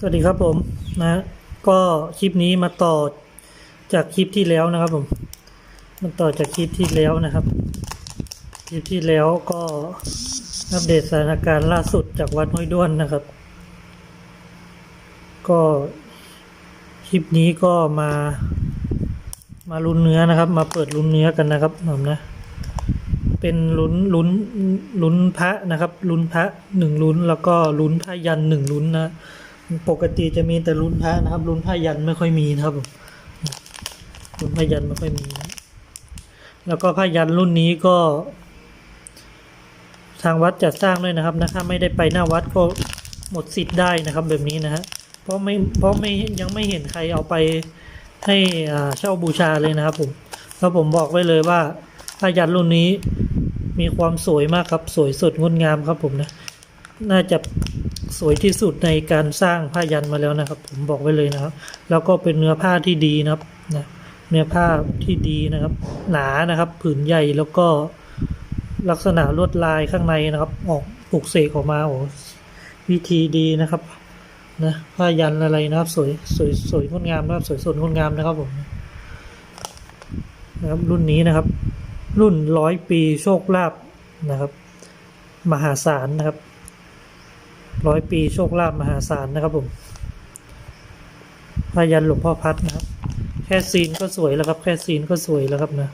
สวัสดีครับผมนะก็คลิปนี้มาต่อจากคลิปที่แล้วนะครับผมมาต่อจากคลิปที่แล้วนะครับ คลิปที่แล้วก็อัปเดตสถานการณ์ล่าสุดจากวัดห้วยด้วนนะครับ ก็คลิปนี้ก็มามาลุ้นเนื้อนะครับ มาเปิดลุ้นเนื้อกันนะครับผมนะ เป็นลุ้นลุ้นลุ้นพระนะครับ ลุ้นพระหนึ่งลุ้นแล้วก็ลุ้นพระยันหนึ่งลุ้นนะ ปกติจะมีแต่ลุ้นพระนะครับลุ้นพระยันไม่ค่อยมีนะครับผมลุ้นพระยันไม่ค่อยมี แล้วก็พระยันรุ่นนี้ก็ ทางวัดจัดสร้างด้วยนะครับนะถ้าไม่ได้ไปหน้าวัดก็หมดสิทธิ์ได้นะครับ แบบนี้นะฮะเพราะไม่เพราะไม่ยังไม่เห็นใครเอาไปให้อ่าเช่าบูชาเลยนะครับผมแล้วผมบอกไว้เลยว่าพระยันรุ่นนี้มีความสวยมากครับ สวยสดงดงามครับผมนะ น่าจะ สวยที่สุดในการสร้างผ้ายันมาแล้วนะครับ ผมบอกไว้เลยนะครับ แล้วก็เป็นเนื้อผ้าที่ดีนะครับนะเนื้อผ้าที่ดีนะครับ หนานะครับผืนใหญ่แล้วก็ลักษณะลวดลายข้างในนะครับ ออกปลุกเสกออกมาโอ้วิธีดีนะครับนะผ้ายันอะไรนะครับ สวยสวยสวยงดงามนะครับ สวยสดงดงามนะครับผมนะครับ รุ่นนี้นะครับ รุ่นร้อยปีโชคลาภนะครับ มหาศาลนะครับ ร้อยปีโชคลาภมหาศาลนะครับผมพายันหลวงพ่อพัดนะครับ แค่ซีนก็สวยแล้วครับ แค่ซีนก็สวยแล้วครับนะ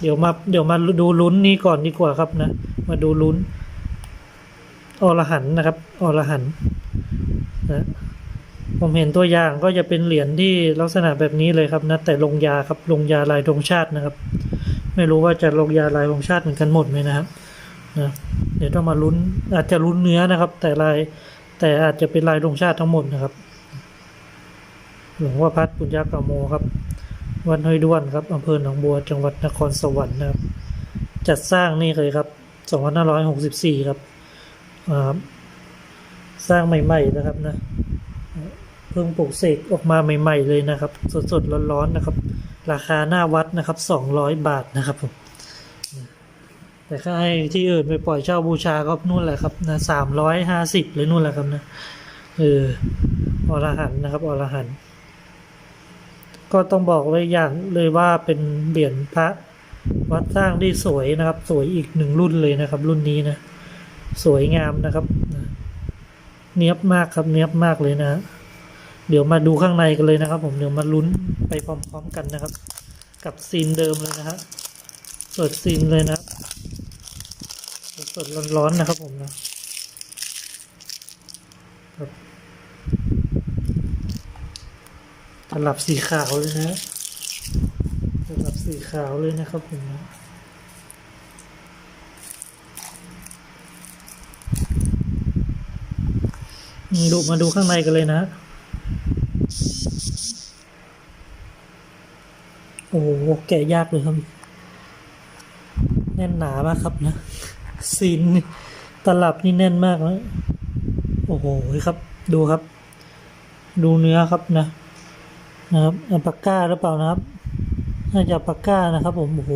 เดี๋ยวมาเดี๋ยวมาดูลุ้นนี้ก่อนดีกว่าครับนะ มาดูลุ้นอรหันนะครับอรหันนะผมเห็นตัวอย่างก็จะเป็นเหรียญที่ลักษณะแบบนี้เลยครับนะแต่ลงยาครับลงยาลายธงชาตินะครับ ไม่รู้ว่าจะลงยาลายธงชาติเหมือนกันหมดไหมนะครับนะ ดี๋ยวต้องมาลุ้น อาจจะลุ้นเนื้อนะครับ แต่ลายแต่อาจจะเป็นลายธงชาติทั้งหมดนะครับ หลวงพ่อพัดปุญญากาโมครับ วัดห้วยด้วนครับอำเภอหนองบัวจังหวัดนครสวรรค์นะครับ จัดสร้างนี่เลยครับ 2564 ครับอ่าสร้างใหม่ ๆ นะครับนะเพิ่งปลูกเสกออกมาใหม่ ๆ เลยนะครับ สดๆร้อนๆนะครับ ราคาหน้าวัดนะครับ 200 บาทนะครับผม แต่ถ้าให้ที่อื่นไปปล่อยเช่าบูชาก็นู่นแหละครับนะสามร้อยห้าสิบเลยนู่นแหละครับนะเอออรหันนะครับอรหันก็ต้องบอกเลยอย่างเลยว่าเป็นเหรียญพระวัดสร้างที่สวยนะครับ สวยอีกหนึ่งรุ่นเลยนะครับ รุ่นนี้นะ สวยงามนะครับเนียบมากครับเนียบมากเลยนะ เดี๋ยวมาดูข้างในกันเลยนะครับ ผมเดี๋ยวมาลุ้นไปพร้อมๆกันนะครับ กับซีนเดิมเลยนะฮะเปิดซีนเลยนะครับ สดร้อนๆนะครับผมนะรับตลับสีขาวเลยนะตลับสีขาวเลยนะครับผมนะดูมาดูข้างในกันเลยนะ โอ้โหแกะยากเลยครับ แน่นหนามากครับนะ ซีนตลับนี่แน่นมากนะโอ้โหครับ ดูครับ ดูเนื้อครับนะ นะครับอัปากก้าหรือเปล่านะครับน่าจะอัลปากก้านะครับ ผมโอ้โห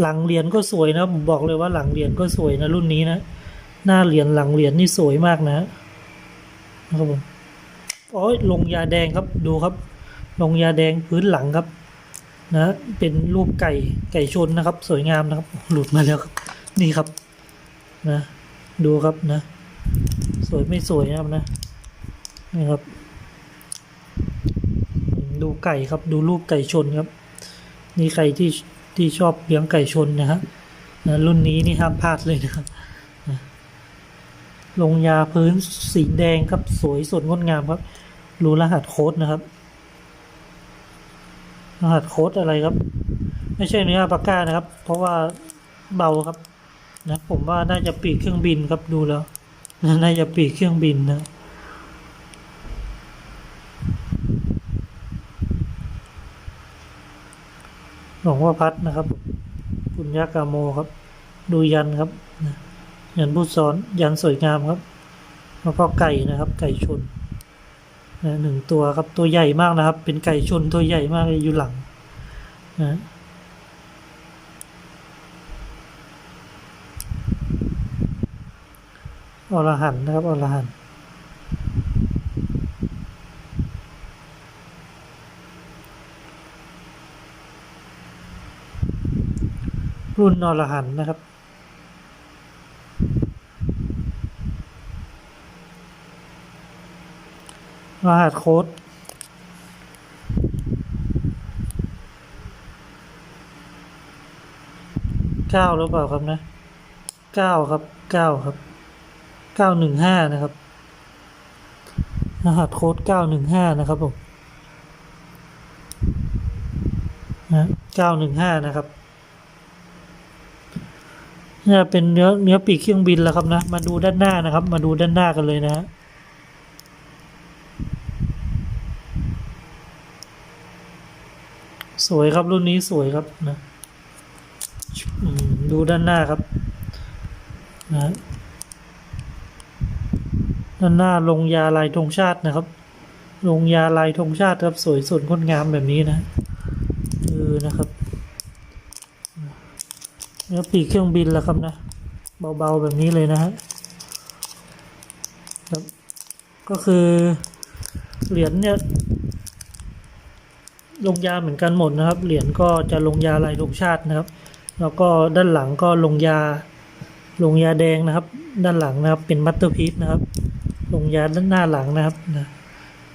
หลังเหรียญก็สวยนะผมบอกเลยว่าหลังเหรียญก็สวยนะรุ่นนี้นะหน้าเหรียญหลังเหรียญนี่สวยมากนะนะครับผมโอ้ยลงยาแดงครับดูครับ ลงยาแดงพื้นหลังครับนะ เป็นรูปไก่ไก่ชนนะครับ สวยงามนะครับ หลุดมาแล้วครับ นี่ครับ นะ ดูครับนะ สวยไม่สวยนะครับนะนี่ครับ ดูไก่ครับดูรูปไก่ชนครับ นี่ใครที่ที่ชอบเลี้ยงไก่ชนนะฮะนะรุ่นนี้นี่ห้ามพลาดเลยนะครับนะลงยาพื้นสีแดงครับสวยสดงดงามครับ รู้รหัสโค้ดนะครับ รหัสโค้ดอะไรครับ ไม่ใช่เนื้อปากกานะครับ เพราะว่าเบาครับ นะผมว่าน่าจะปีกเครื่องบินครับดูแล้วน่าจะปีกเครื่องบินนะหลวงพ่อพัดนะครับปุญญากาโมครับ ดูยันครับนะยันผู้สอนยันสวยงามครับแล้วก็ไก่นะครับ ไก่ชนนะหนึ่งตัวครับตัวใหญ่มากนะครับ เป็นไก่ชนตัวใหญ่มากอยู่หลังนะ อรหันนะครับอรหันรุ่นอรหันนะครับ รหัสโค้ดเก้าหรือเปล่าครับนะเก้าครับเก้าครับ เก้าหนึ่งห้านะครับ รหัสโค้ดเก้าหนึ่งห้านะครับผมนะเก้าหนึ่งห้านะครับนี่เป็นเนื้อเนื้อปีกเครื่องบินแล้วครับนะ มาดูด้านหน้านะครับ มาดูด้านหน้ากันเลยนะฮะสวยครับรุ่นนี้สวยครับนะดูด้านหน้าครับ นะ ด้านหน้าลงยาลายธงชาตินะครับ ลงยาลายธงชาติครับสวยสดงดงามแบบนี้นะเออนะครับเนื้อปีกเครื่องบินแล้วครับนะ เบาๆแบบนี้เลยนะฮะครับก็คือ เหรียญเนี่ย ลงยาเหมือนกันหมดนะครับ เหรียญก็จะลงยาลายธงชาตินะครับ แล้วก็ด้านหลังก็ลงยาลงยาแดงนะครับ ด้านหลังนะครับเป็นมัตเตอร์พีซนะครับ ลงยาด้านหน้าหลังนะครับนะ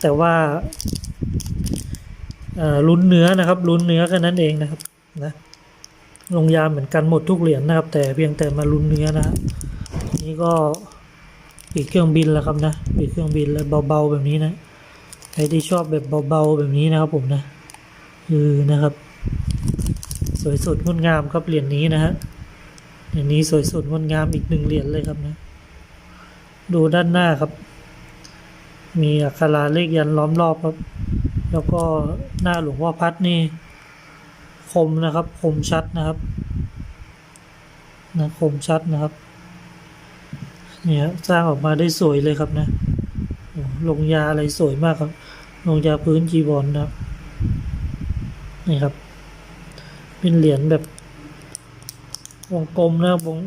แต่ว่าลุ้นเนื้อนะครับลุ้นเนื้อแค่นั้นเองนะครับนะลงยาเหมือนกันหมดทุกเหรียญนะครับ แต่เพียงแต่มาลุ้นเนื้อนะฮะนี่ก็ปีกเครื่องบินแล้วครับนะปีกเครื่องบินแล้วเบาๆแบบนี้นะใครที่ชอบแบบเบาๆแบบนี้นะครับผมนะคือนะครับ สวยสดงดงามครับเหรียญนี้นะฮะเหรียญนี้สวยสดงดงามอีกหนึ่งเหรียญเลยครับนะ ดูด้านหน้าครับ มีอักขระเลขยันล้อมรอบครับ แล้วก็หน้าหลวงพ่อพัดนี่ คมนะครับ คมชัดนะครับนะคมชัดนะครับ เนี่ยสร้างออกมาได้สวยเลยครับนะโอ้ลงยาอะไรสวยมากครับ ลงยาพื้นจีวรนะครับนี่ครับ เป็นเหรียญแบบวงกลมนะวง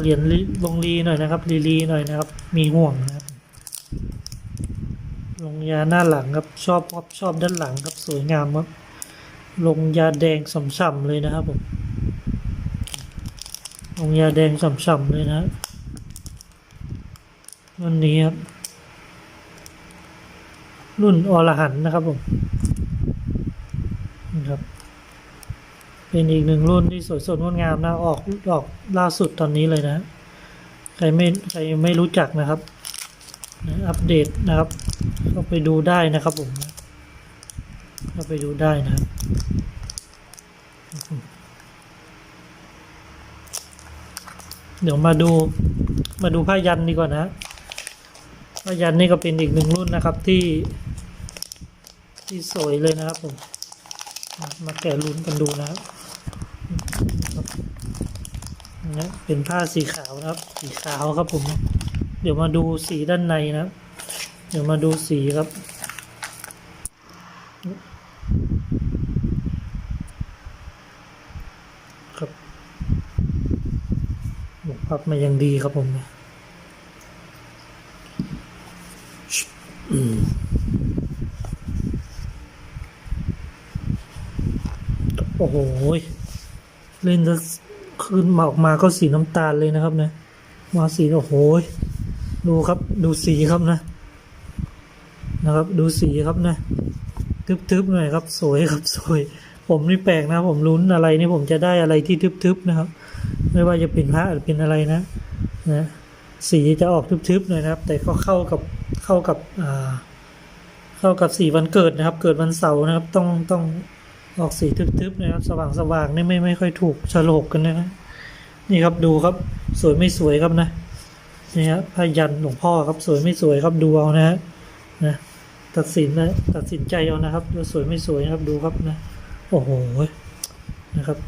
เหรียญลิวงรีหน่อยนะครับรีรีหน่อยนะครับ มีห่วงนะ ลงยาหน้าหลังครับชอบครับชอบด้านหลังครับสวยงามครับ ลงยาแดงส่ำๆเลยนะครับผมลงยาแดงส่ำๆเลยนะรับวันนี้ครับ รุ่นอรหันนะครับผมนะครับเป็นอีกหนึ่งรุ่นที่สวยสดงดงามนะออกออกล่าสุดตอนนี้เลยนะ ใครไม่ใครไม่รู้จักนะครับ อัปเดตนะครับ เข้าไปดูได้นะครับผมเข้าไปดูได้นะครับเดี๋ยวมาดูมาดูผ้ายันดีกว่านะผ้ายันนี่ก็เป็นอีกหนึ่งรุ่นนะครับที่ที่สวยเลยนะครับผม มาแกะลุ้นกันดูนะครับนะเป็นผ้าสีขาวนะครับ สีขาวครับผม เดี๋ยวมาดูสีด้านในนะครับ เดี๋ยวมาดูสีครับ ครับหมวกพับมายังดีครับผมนะอืมโอ้โห เล่นจะขึ้นมาออกมาก็สีน้ำตาลเลยนะครับนะมาสีโอ้โห ดูครับ ดูสีครับนะ นะครับ ดูสีครับนะทึบๆหน่อยครับ สวยครับสวย ผมนี่แปลกนะผมลุ้นอะไรนี่ผมจะได้อะไรที่ทึบๆนะครับ ไม่ว่าจะเป็นพระหรือเป็นอะไรนะนะสีจะออกทึบๆหน่อยนะครับ แต่ก็เข้ากับเข้ากับอ่าเข้ากับสีวันเกิดนะครับ เกิดวันเสาร์นะครับ ต้องต้องออกสีทึบๆนะครับ สว่างสว่างๆนี่ไม่ไม่ค่อยถูกฉลกกันนะนี่ครับดูครับ สวยไม่สวยครับนะนี่ครับพยันหลวงพ่อครับสวยไม่สวยครับดูเอานะฮะนะ ตัดสินนะตัดสินใจเอานะครับว่าสวยไม่สวยนะครับดูครับนะ โอ้โหนะครับ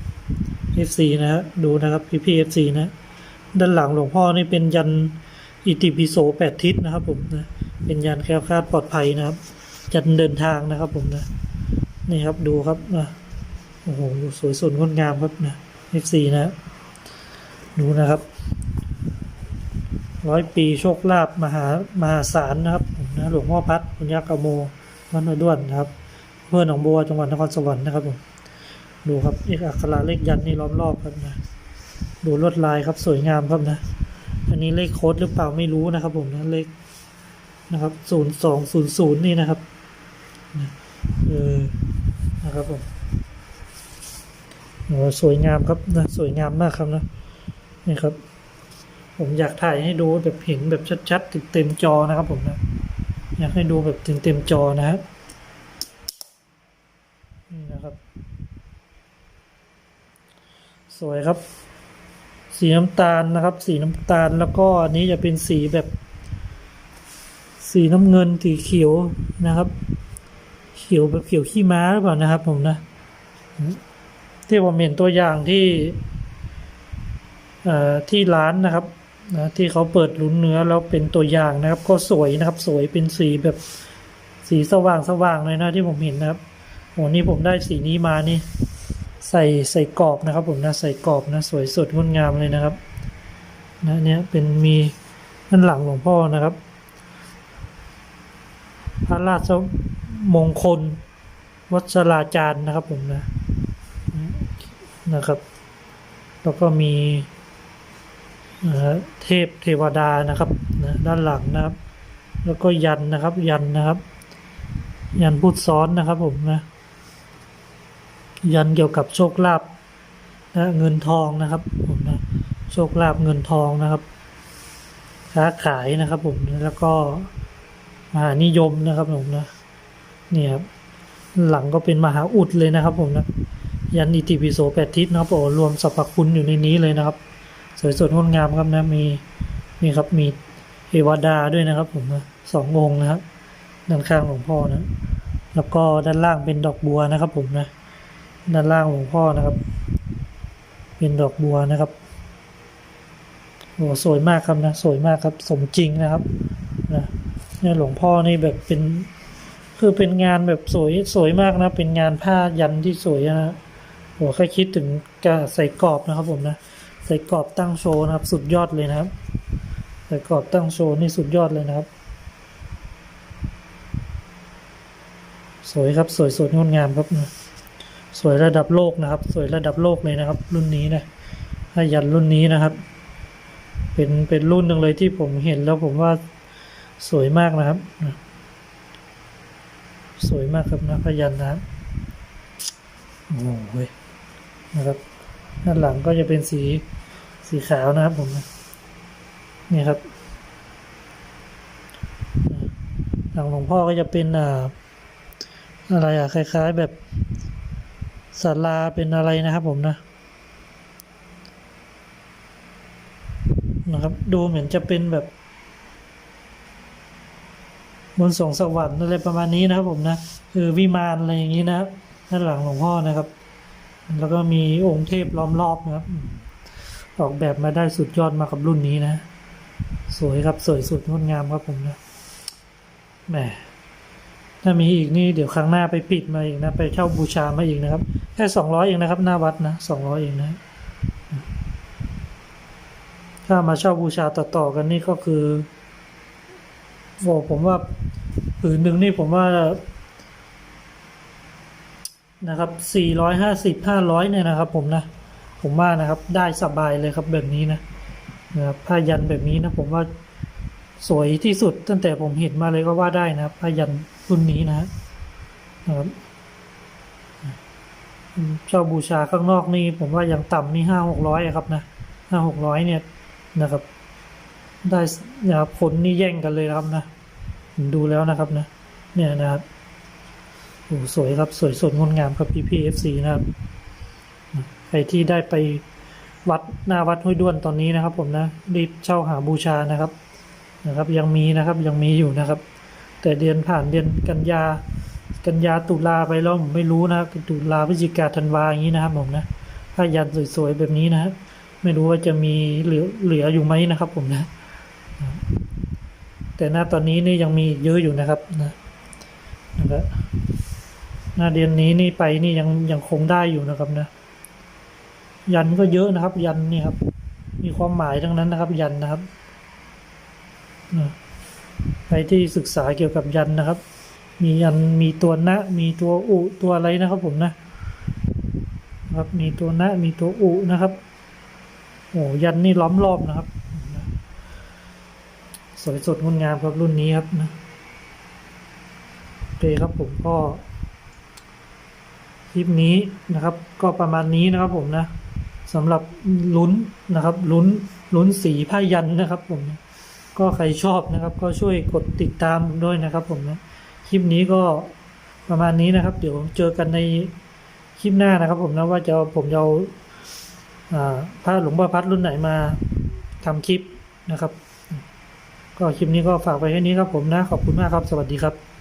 FC นะฮะดูนะครับพี่พี่ FC นะ ด้านหลังหลวงพ่อนี่เป็นยันอิติปิโสแปดทิศนะครับผมนะเป็นยันแคล้วคลาดปลอดภัยนะครับยันเดินทางนะครับผมนะนี่ครับดูครับนะโอ้โหสวยสดงดงามครับนะ F4 นะดูนะครับร้อยปีโชคลาภมหามหาศาลนะครับผม นะหลวงพ่อพัดปุญญากโมวัดนด้วนครับเพื่อนหนองบัวจังหวัดนครสวรรค์นะครับผมดูครับเอกอักขระเลขยันนี่ล้อมรอบครับนะดูลวดลายครับสวยงามครับนะ อันนี้เลขโค้ดหรือเปล่าไม่รู้นะครับ ผมนะเลขนะครับศูนย์สองศูนย์ศูนย์นี่นะครับนะเออนะครับผมโอ้สวยงามครับนะสวยงามมากครับนะนี่ครับ ผมอยากถ่ายให้ดูแบบเห็นแบบชัดๆเต็มจอนะครับผมนะ อยากให้ดูแบบเต็มๆจอนะครับนี่นะครับ สวยครับ สีน้ำตาลนะครับ สีน้ำตาลแล้วก็อันนี้จะเป็นสีแบบ สีน้ำเงินสีเขียวนะครับ เขียวแบบเขียวขี้ม้าหรือเปล่านะครับ ผมนะที่ผมเห็นตัวอย่างที่ที่ร้านนะครับ นะที่เขาเปิดลุ้นเนื้อแล้วเป็นตัวอย่างนะครับ ก็สวยนะครับ สวยเป็นสีแบบสีสว่างสว่างเลยนะที่ผมเห็นนะครับโอ้นี่ผมได้สีนี้มานี่ ใส่ใส่กรอบนะครับ ผมนะใส่กรอบนะ สวยสดงดงามเลยนะครับ นะเนี่ยเป็นมีด้านหลังหลวงพ่อนะครับ พระราชมงคล วัชราจารย์นะครับ ผมนะนะครับ แล้วก็มี เทพเทวดานะครับนะด้านหลังนะครับ แล้วก็ยันนะครับ ยันนะครับ ยันพุทธซ้อนนะครับผมนะ ยันเกี่ยวกับโชคลาภนะเงินทองนะครับผมนะโชคลาภเงินทองนะครับค้าขายนะครับผมแล้วก็มหานิยมนะครับผมนะนี่ครับหลังก็เป็นมหาอุดเลยนะครับผมนะยันอิติปิโสแปดทิศนะครับโอ้รวมสรรพคุณอยู่ในนี้เลยนะครับ สวยสดงดงามครับนะมีมีครับมีเทวดาด้วยนะครับ ผมนะสององค์นะครับด้านข้างหลวงพ่อนะ แล้วก็ด้านล่างเป็นดอกบัวนะครับ ผมนะ ด้านล่างหลวงพ่อนะครับ เป็นดอกบัวนะครับโอ้สวยมากครับนะ สวยมากครับ สมจริงนะครับนะเนี่ยหลวงพ่อนี่แบบเป็น คือเป็นงานแบบสวยสวยมากนะ เป็นงานผ้ายันที่สวยนะโอ้แค่คิดถึงการใส่กรอบนะครับ ผมนะ ใส่กรอบตั้งโชว์นะครับ สุดยอดเลยนะครับ ใส่กรอบตั้งโชว์นี่สุดยอดเลยนะครับ สวยครับสวยสดงดงามครับนะสวยระดับโลกนะครับ สวยระดับโลกเลยนะครับ รุ่นนี้นะถ้ายันรุ่นนี้นะครับ เป็นเป็นรุ่นหนึ่งเลยที่ผมเห็นแล้วผมว่าสวยมากนะครับ สวยมากครับนะพยันนะครับโอ้โหนะครับ ด้านหลังก็จะเป็นสีสีขาวนะครับผมนะนี่ครับหลังหลวงพ่อก็จะเป็นอ่าอะไรอะคล้าย ๆแบบศาลาเป็นอะไรนะครับผมนะนะครับ ดูเหมือนจะเป็นแบบบนสงสวรรค์อะไรประมาณนี้นะครับผมนะคือวิมานอะไรอย่างนี้นะครับด้านหลังหลวงพ่อนะครับ แล้วก็มีองค์เทพล้อมรอบนะครับอออกแบบมาได้สุดยอดมากับรุ่นนี้นะ สวยครับสวยสุดงดงามครับผมนะแหมถ้ามีอีกนี่เดี๋ยวครั้งหน้าไปปิดมาอีกนะ ไปเช่าบูชามาอีกนะครับ แค่สองร้อยเองนะครับ หน้าวัดนะสองร้อยเองนะ ถ้ามาเช่าบูชาต่อๆกันนี่ก็คือโอ้ผมว่าผืนหนึ่งนี่ผมว่า นะครับสี่ร้อยห้าสิบห้าร้อยเนี่ยนะครับ ผมนะ ผมว่านะครับได้สบายเลยครับแบบนี้นะนะครับผ้ายันแบบนี้นะผมว่าสวยที่สุดตั้งแต่ผมเห็นมาเลยก็ว่าได้นะครับผ้ายันรุ่นนี้นะนะครับเช่าบูชาข้างนอกนี่ผมว่าอย่างต่ำนี่ห้าหกร้อยครับนะห้าหกร้อยเนี่ยนะครับ ได้นะครับผลนี่แย่งกันเลยครับนะดูแล้วนะครับนะ เนี่ยนะครับ โอ้สวยครับ สวยสดงดงามครับพีพีเอฟซีนะครับ ใครที่ได้ไปวัดหน้าวัดห้วยด้วนตอนนี้นะครับ ผมนะรีบเช่าหาบูชานะครับนะครับ ยังมีนะครับยังมีอยู่นะครับ แต่เดือนผ่านเดือนกันยา กันยาตุลาไปแล้วผมไม่รู้นะตุลาพฤศจิกาธันวาอย่างนี้นะครับผมนะผ้ายันสวยๆแบบนี้นะครับไม่รู้ว่าจะมีเหลือเหลืออยู่ไหมนะครับ ผมนะ แต่หน้าตอนนี้นี่ยังมีเยอะอยู่นะครับนะนะครับ น้าเดือนนี้นี่ไปนี่ยังยังคงได้อยู่นะครับนะ ยันก็เยอะนะครับ ยันนี่ครับ มีความหมายทั้งนั้นนะครับ ยันนะครับนะใครที่ศึกษาเกี่ยวกับยันนะครับ มียันมีตัวนะ มีตัวอุตัวอะไรนะครับ ผมนะนะครับ มีตัวนะ มีตัวอุนะครับโอ้ยันนี่ล้อมรอบนะครับ สวยสดงดงามครับรุ่นนี้ครับนะโอเคครับผมก็ คลิปนี้นะครับ ก็ประมาณนี้นะครับผมนะสำหรับลุ้นนะครับลุ้นลุ้นสีผ้ายันนะครับผมนะก็ใครชอบนะครับ ก็ช่วยกดติดตามด้วยนะครับผมนะคลิปนี้ก็ประมาณนี้นะครับ เดี๋ยวเจอกันในคลิปหน้านะครับ ผมนะว่าจะผมจะเอาอ่าผ้าหลวงพ่อพัดรุ่นไหนมาทำคลิปนะครับ ก็คลิปนี้ก็ฝากไว้แค่นี้ครับผมนะ ขอบคุณมากครับ สวัสดีครับ